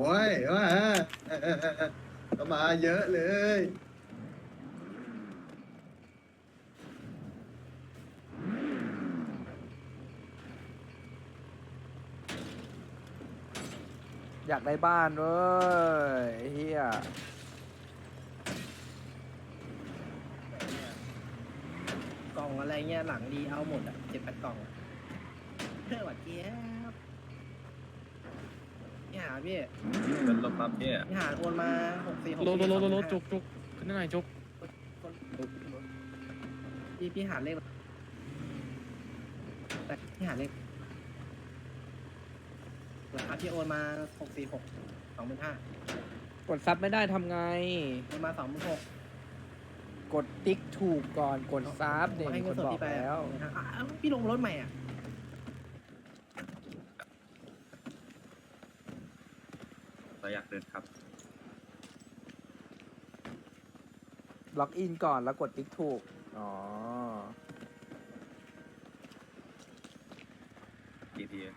อ้ยว่าก็มาเยอะเลย อยากได้บ้านเว้ยไอ้เฮียกล่องอะไรเงี้ยหลังดีเอาหมดอะเจ็ดแปดกล่องเพื่อหวัดเจี๊ย หาพี่เป็นรถปั๊มเนี่ยพี่หาโอนมาหกสี่หกโลโลโลโลโลจุกจุกขึ้นได้หน่อยจุกพี่พี่หาเลขแต่พี่หาเลขราคาที่โอนมาหกสี่หกสองหมื่นห้ากดซับไม่ได้ทำไง โอนมาสองหมื่นหกกดติ๊กถูกก่อนกดซับเนี่ยให้มีเงิคนนสดบอกพี่ไปแล้วอะอะพี่ลงรถใหม่อะ เราอยากเดินครับ ล็อกอินก่อนแล้วกดติ๊กถูก อ๋อ กี่ที ธ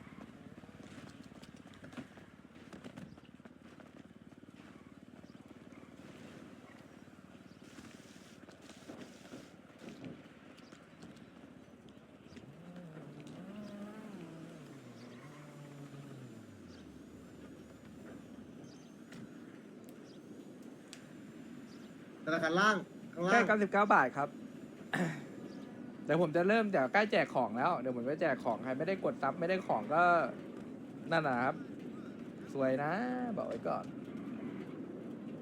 นาคารล่างข้างแค่ล่าง99 บาทครับ เดี๋ยวผมจะเริ่มเดี๋ยวใกล้แจกของแล้ว เดี๋ยวผมไปแจกของใครไม่ได้กดซับไม่ได้ของก็ นั่นนะครับ สวยนะ บอกไว้ก่อน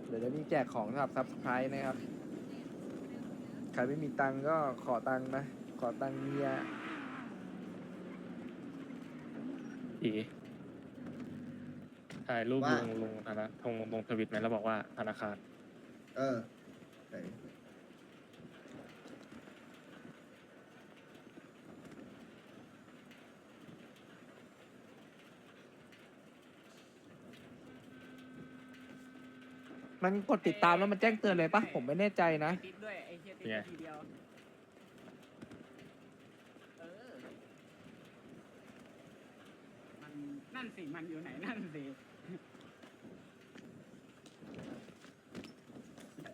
เดี๋ยวจะมีแจกของสำหรับซับสไครต์นะครับ ใครไม่มีตังค์ก็ขอตังค์นะ ขอตังค์เมียอีถ่ายรูปลงลงธนาทงลงทวิตไหมแล้วบอกว่าธนาคาร เออ ไหนมันกดติดตามแล้วมันแจ้งเตือนเลยปะผมไม่แน่ใจนะ ติดด้วยไอ้เชี่ยติดเนี่ยทีเดียวเออมันนั่นสิมันอยู่ไหนนั่นสิ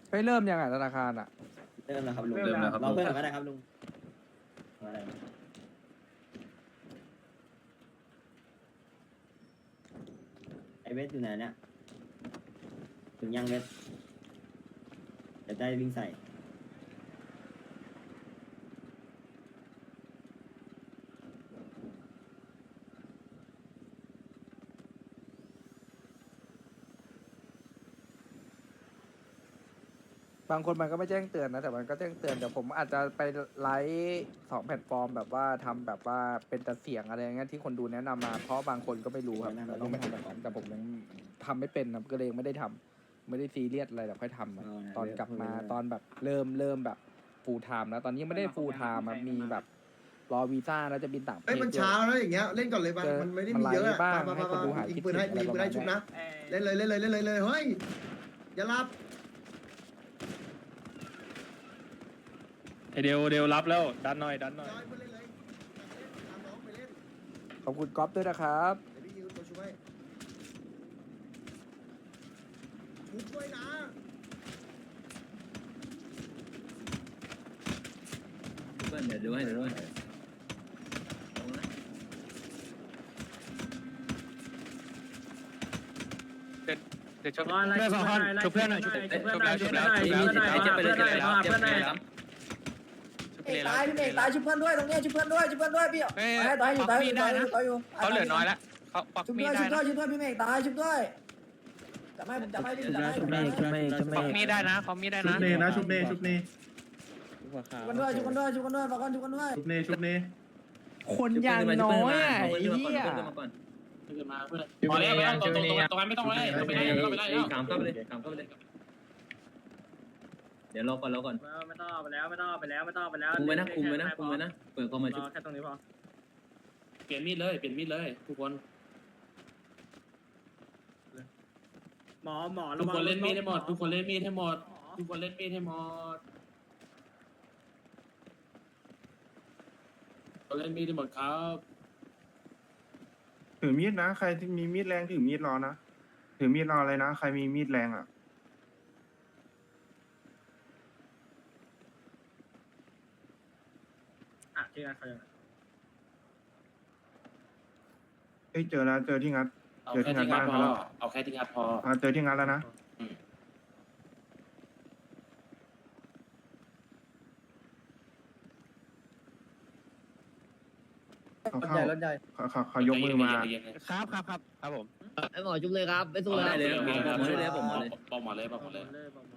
ไปเริ่มยังอะธนาคารอะ เริ่มแล้วครับลุงเริ่มแล้วครับรอเพื่อนก่อนก็ได้ครับลุงมาได้ไอเวสอยู่ไหนเนี่ยถึงยังเวสเดี๋ยวได้วิ่งใส่ บางคนมันก็ไม่แจ้งเตือนนะแต่มันก็แจ้งเตือนเดี๋ยวผมอาจจะไปไลฟ์สองแพลตฟอร์ม แบบว่าทำแบบว่าเป็นแต่เสียงอะไรอย่างเงี้ยที่คนดูแนะนำมา เพราะบางคนก็ไม่รู้ครับเราต้องไปทำแบบนั้นแต่ผมยังทำไม่เป็นครับก็เลยยังไม่ได้ทำไม่ได้ซีเรียสอะไรเดี๋ยวค่อยทำอะตอนกลับมาตอนแบบเริ่มเริ่มแบบฟูลไทม์แล้วตอนนี้ยังไม่ได้ฟูลไทม์มีแบบรอวีซ่าแล้วจะบินต่างประเทเอ้ยศมันด้วยเช้าแล้วอย่างเงี้ยเล่นก่อนเลยป่ะเจอมันไม่ได้มันมีไลฟ์เยอะอะบ้างมาให้มาคนดูมาหายยิคิงดปืนให้ถึงยิงปืนให้อะไรชุบนะเอ่อเล่นเลยเล่นเลยเล่นเลยเล่นเลยเฮ้ยอย่ารับ ไอ เดียวเดียวรับแล้วดันหน่อยดันหน่อยจอยไปเล่นเลยตามน้องไปเล่นขอบคุณก๊อฟด้วยนะครับเดี๋ยวพี่ยิงตัวช่วยชุบด้วยนะเพื่อนเดี๋ยวดูให้เดี๋ยวดูให้เดี๋ยวชุบเพื่อนสองคนชุบเพื่อนหน่อยชุบชุบแล้วชุบแล้วชุบแล้วเจ็บไปเลยเจ็บไปแล้วเจ็บไปเลยครับ เอกตายพี่เอกตายชุบเพื่อนด้วยตรงนี้ชุบเพื่อนด้วยชุบเพื่อนด้วยพี่เอ้ยตายอยู่ตายอยู่ได้ตายอนะยู่ตายอยู่เขาเหลือน้อยแล้วเขาปักชุบมีด้วยได้ชุบด้นะวยชุบด้วยพี่เอกตายชุบด้วยจะไม่ผมจะไม่พี่จะไม่ชุบเมฆชุบเมฆชุบเมปักฆมีได้นะเขามีได้ชุนะบเนนะชุบเนชุบเนชุบกันด้วยชุบกันด้วยชุบกันด้วยบอกกันชุบกันด้วยชุบเนชุบเนคนอย่างน้อยอะไอ้เหี้ยพอแล้วไม่ต้องตรงตรงตรงนั้นไม่ต้องเลยไม่ได้ไม่ได้แล้วขามเข้าไปเลยขามเข้าไปเลย เดี๋ยวรอก่อนรอก่อนไม่ต้องเอาไปแล้วไม่ต้องเอาไปแล้วไม่ต้องเอาไปแล้วคุมไว้นะคุมไว้นะคุมไว้นะเปิดเข้ามาชุบรอแค่ตรงนี้พอเปลี่ยนมีดเลยเปลี่ยนมีดเลยทุกคนหมอหมอทุกคนเล่นมีดให้หมดทุกคนเล่นมีดให้หมดทุกคนเล่นมีดให้หมดคนเล่นมีดให้หมดครับถือมีดนะ ใครที่มีมีดแรงถือมีดรอนะถือมีดรออะไรนะ ใครมีมีดแรงอะ อะ ที่นั่นเขายังเอ้ยเจอแล้วเจอที่งัด เอาเจอแค่ที่งัดที่งับ้าดนพเขาอแล้วเอาแค่ที่งัดพอ อ่าเจอที่งัดแล้วนะอืม เขารถเข้าใหญ่รถใหญ่เขาเขาเขายกมือมาใจเย็นใจเย็นครับครับครับครับผม ไอหมอจุ๊บเลยครับไม่สู้เอาแล้วได้เลยบอกบอกหมอเลย บอกหมอเลยบอกหมอเลย บอกหมอเลยเลยบอกหมดเลย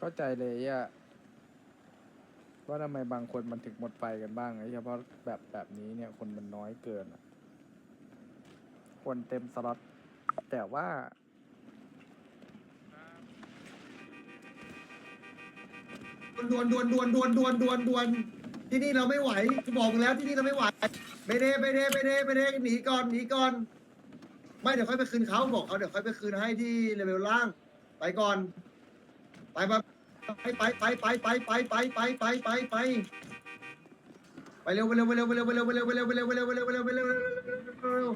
เข้าใจเลยอะว่าทำไมบางคนมันถึงหมดไฟกันบ้างไอ้เฉพาะแบบแบบนี้เนี่ยคนมันน้อยเกินอะคนเต็มสล็อตแต่ว่า ดวนดวนดวนดวนดวนดวนดวนที่นี่เราไม่ไหวกูบอกมึงแล้วที่นี่เราไม่ไหวไม่เด้ไม่เด้ไม่เด้ไม่เด้หนีก่อนหนีก่อน ไม่เดี๋ยวค่อยไปคืนเขาบอกเขาเดี๋ยวค่อยไปคืนให้ที่เลเวลล่าง ไปก่อน ไปไปไปไปไปไปไปไปไปไปไปไปไปเร็วไปเร็วไปเร็วไปเร็วไปเร็วไปเร็วไปเร็วไปเร็วไปเร็วไปเร็วไปเร็วไปเร็วไปเร็ว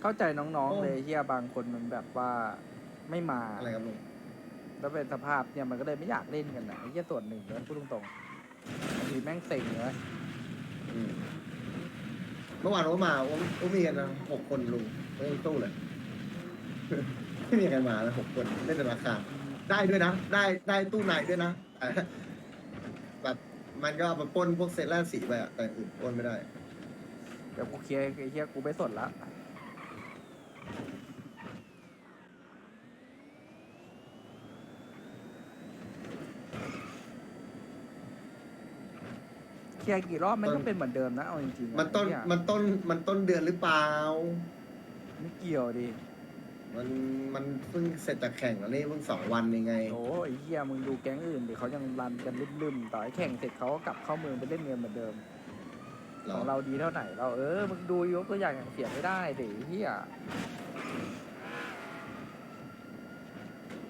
เข้าใจน้องๆเลยเฮียบางคนมันแบบว่าไม่มาอะไรครับลุงแล้วเป็นสภาพเนี่ยมันก็เลยไม่อยากเล่นกันนะไอ้เหี้ยส่วนหนึ่งนะพูดตรงๆบางทีแม่งเซ็งเลยเมื่อวานผมมาผมผมมีกันนะหกคนลุงไม่ต้องตู้เลย ไม่มีใครมานะหกคนเล่นแต่ราคา ได้ด้วยนะ ได้ได้ตู้ในด้วยนะแต่แบบมันก็เอามาปล้นพวกเซตแรกสีไปอะแต่อื่นปล้นไม่ได้ เดี๋ยวกูเคลียร์ไอ้เหี้ยกูไม่สนละเคลียร์กี่รอบมันก็เป็นเหมือนเดิมนะเอาจริงๆะมันต้นไอ้เหี้ยมันต้นมันต้นเดือนหรือเปล่า ไม่เกี่ยวดิ มันมันเพิ่งเสร็จจากแข่งแล้วนี่เพิ่งสองวันเองไง โอ้ยไอ้เหี้ยมึงดูแก๊งอื่นดิเขายังรันกันลืมๆต่อให้แข่งเสร็จเขาก็กลับเข้าเมืองไปเล่นเงินเหมือนเดิมหรขอองเราดีเท่าไหนเราเออมึงดูยกตัวอย่างอย่างเสียไม่ได้ดิไอ้เหี้ย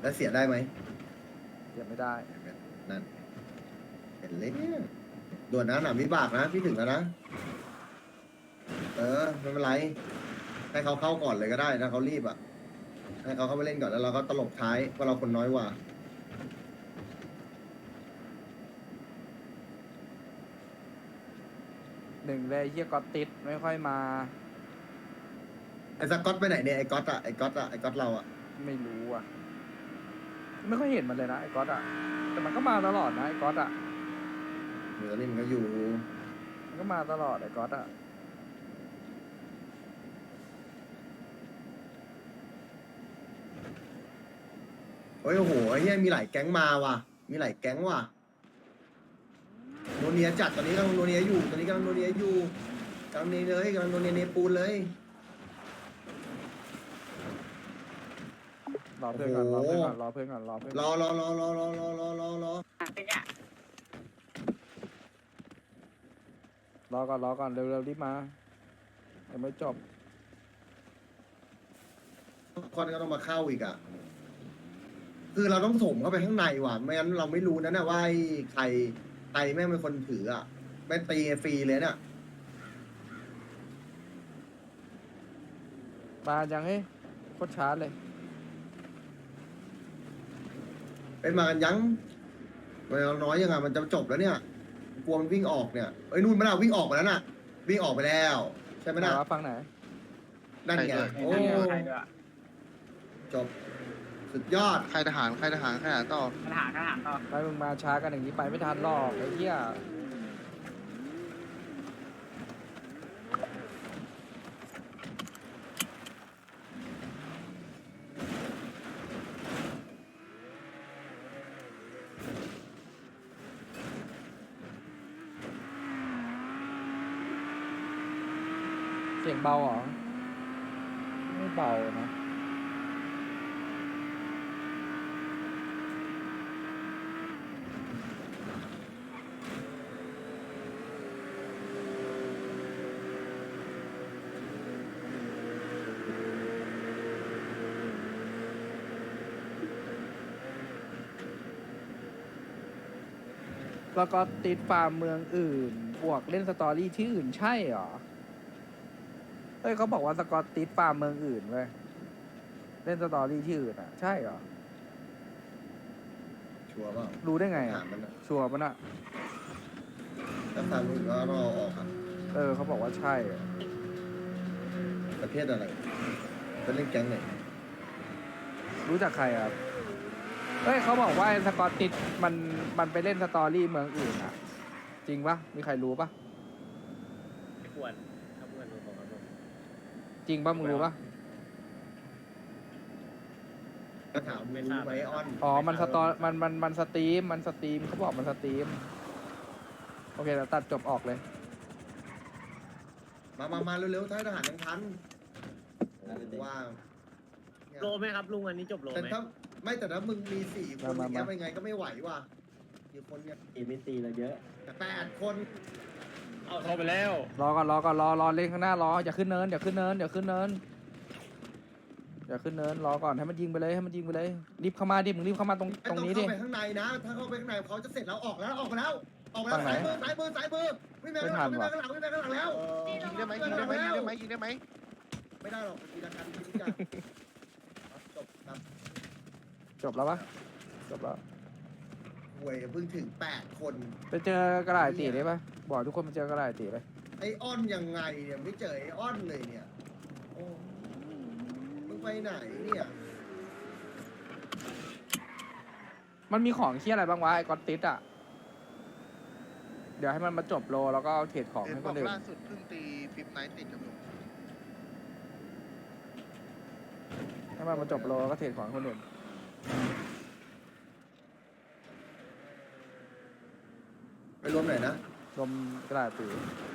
แล้วเสียได้ไหมเสียไม่ได้ นั่นเห็นเลยเนี่ยด่วนนะหนามวิบากนะพี่ถึงแล้วนะ เออไม่เป็นไร ให้เขาเข้าก่อนเลยก็ได้ถ้าเขารีบอะ ให้เขาเข้าไปเล่นก่อนแล้วเราก็ตลบท้ายว่าเราคนน้อยกว่า หนึ่งเลยเฮียก็ติดไม่ค่อยมา ไอ้สกอตไปไหนเนี่ยไอ้ก๊อตอะไอ้ก๊อตอะไอ้ก๊อตเราอะไม่รู้อะ ไม่ค่อยเห็นมันเลยนะไอ้ก๊อตอะ แต่มันก็มาตลอดนะไอ้ก๊อตอะ เหนือนี่มันก็อยู่ มันก็มาตลอดไอ้ก๊อตอะ โอ้ยโอ้โหไอ้เหี้ยมีหลายแก๊งมาว่ะ มีหลายแก๊งว่ะโนเนียจัดตอนนี้กำลังโนเนียอยู่ ตอนนี้กำลังโนเนียอยู่กำลังเนยเลยกำลังโนเนียเนปูนเลยรอเพื่อนก่อนรอโอ้เพื่อนโหก่อนรอเพื่อนก่อนรอเพื่อนรอรอรอรอรอรอรอรอรอรอก่อนรอก่อนเร็วเร็วรีบมายังไม่จบคนก็ต้องมาเข้าอีกอะ คือเราต้องถมเข้าไปข้างในว่ะไม่งั้นเราไม่รู้นะเนี่ยว่าไอ้ใครใครแม่งเป็นคนถืออะแม่งตีฟรีเลยเนี่ยมายังเฮ้ยโคตรช้าเลยเป็นมากันยังมันน้อยยังไงมันจะจบแล้วเนี่ยกลัวมันวิ่งออกเนี่ยเอ้ยนู่นมันเอาวิ่งออกไปแล้วน่ะ วิ่งออกไปแล้ว ใช่ไหมไหนน่ะวะฟังไหนนั่นไง โอ้ใครด้วยจบ สุดยอดค่ายทหารค่ายทหารค่ายทหารต่อทหารทหารต่อไปมึงมาช้ากันอย่างนี้ไปไม่ทันหรอกไอ้เหี้ยเสียงเบาเหรอ ไม่เบานะ แล้วก็ติดฟาร์มเมืองอื่น บวกเล่นสตอรี่ที่อื่นใช่เหรอเฮ้ยเขาบอกว่าสกอตติสฟาร์มเมืองอื่นเว้ย เล่นสตอรี่ที่อื่นอะ ใช่เหรอ ชัวร์เปล่ารู้ได้ไงถาอะมมันอะชัวร์ปะน่ะ ถ้าฟังมึงก็รอออกครับเออเขาบอกว่าใช่อะประเทศอะไรเป็นเล่นแก๊งไหนรู้จักใครครับ เฮ้ยเขาบอกว่าไอ้สกอตติสมันมันไปเล่นสตอรี่เมืองอื่นอะจริงปะมีใครรู้ปะไม่ควรถ้าเพื่อนรู้ของเขาด้วยจริงปะมึงรู้ปะก็ถามมึงรู้ไหมออนอ๋อมันสตอมันมันมันสตรีมมันสตรีมเขาบอกมันสตรีมโอเคเดี๋ยวตัดจบออกเลย มามามาเร็วๆท้ายทหารยังทันว่า โลไหมครับลุงอันนี้จบโลแต่ไหมถ้า ไม่แต่ถ้ามึงมีสี่คนมามาอย่างเงี้ยมาเป็นไงก็ไม่ไหวว่ะกี่คนเนี่ยเอไม่ตีเราเยอะแปดคนเอาเข้าไปแล้วรอก่อนรอก่อนรอรอเล่นข้างหน้ารออย่าขึ้นเนินอย่าขึ้นเนินอย่าขึ้นเนินอย่าขึ้นเนินรอก่อนให้มันยิงไปเลยให้มันยิงไปเลยรีบเข้ามาดิมึงรีบเข้ามาตรงไม่ตรงต้องนี้ดิ เข้าไปข้างในนะ ถ้าเข้าไปข้างในเขาจะเสร็จแล้วออกแล้วออกมาแล้วออกมาแล้วฝั่งไหนสายมือสายมือสายมือวิ่งไปข้างหลังวิ่งไปข้างหลังวิ่งไปข้างหลังแล้ว ยิงได้ไหมยิงได้ไหมยิงได้ไหมยิงได้ไหมไม่ได้หรอกทีละกันทีละกันจบครับ จบแล้วปะจบแล้ว หวยเพิ่งถึงแปดคน ไปเจอกระดาษตีได้ปะบอกทุกคนไปเจอกระดาษตีไปไอออนยังไงเนี่ยไม่เจอไอออนเลยเนี่ยโอ้มึงไปไหนเนี่ยมันมีของเคี้ยอะไรบ้างวะไอ้กอตติสอะ เดี๋ยวให้มันมาจบโลแล้วก็เอาเทรดของเห็นให้บคอกนอื่น ล่าสุดเพิ่งตีฟิปไนท์ติดกับผมให้มันมาจบโลแล้วก็เทรดของให้คนอื่น ไปรวมไหนนะ รวมกระดาษตีไ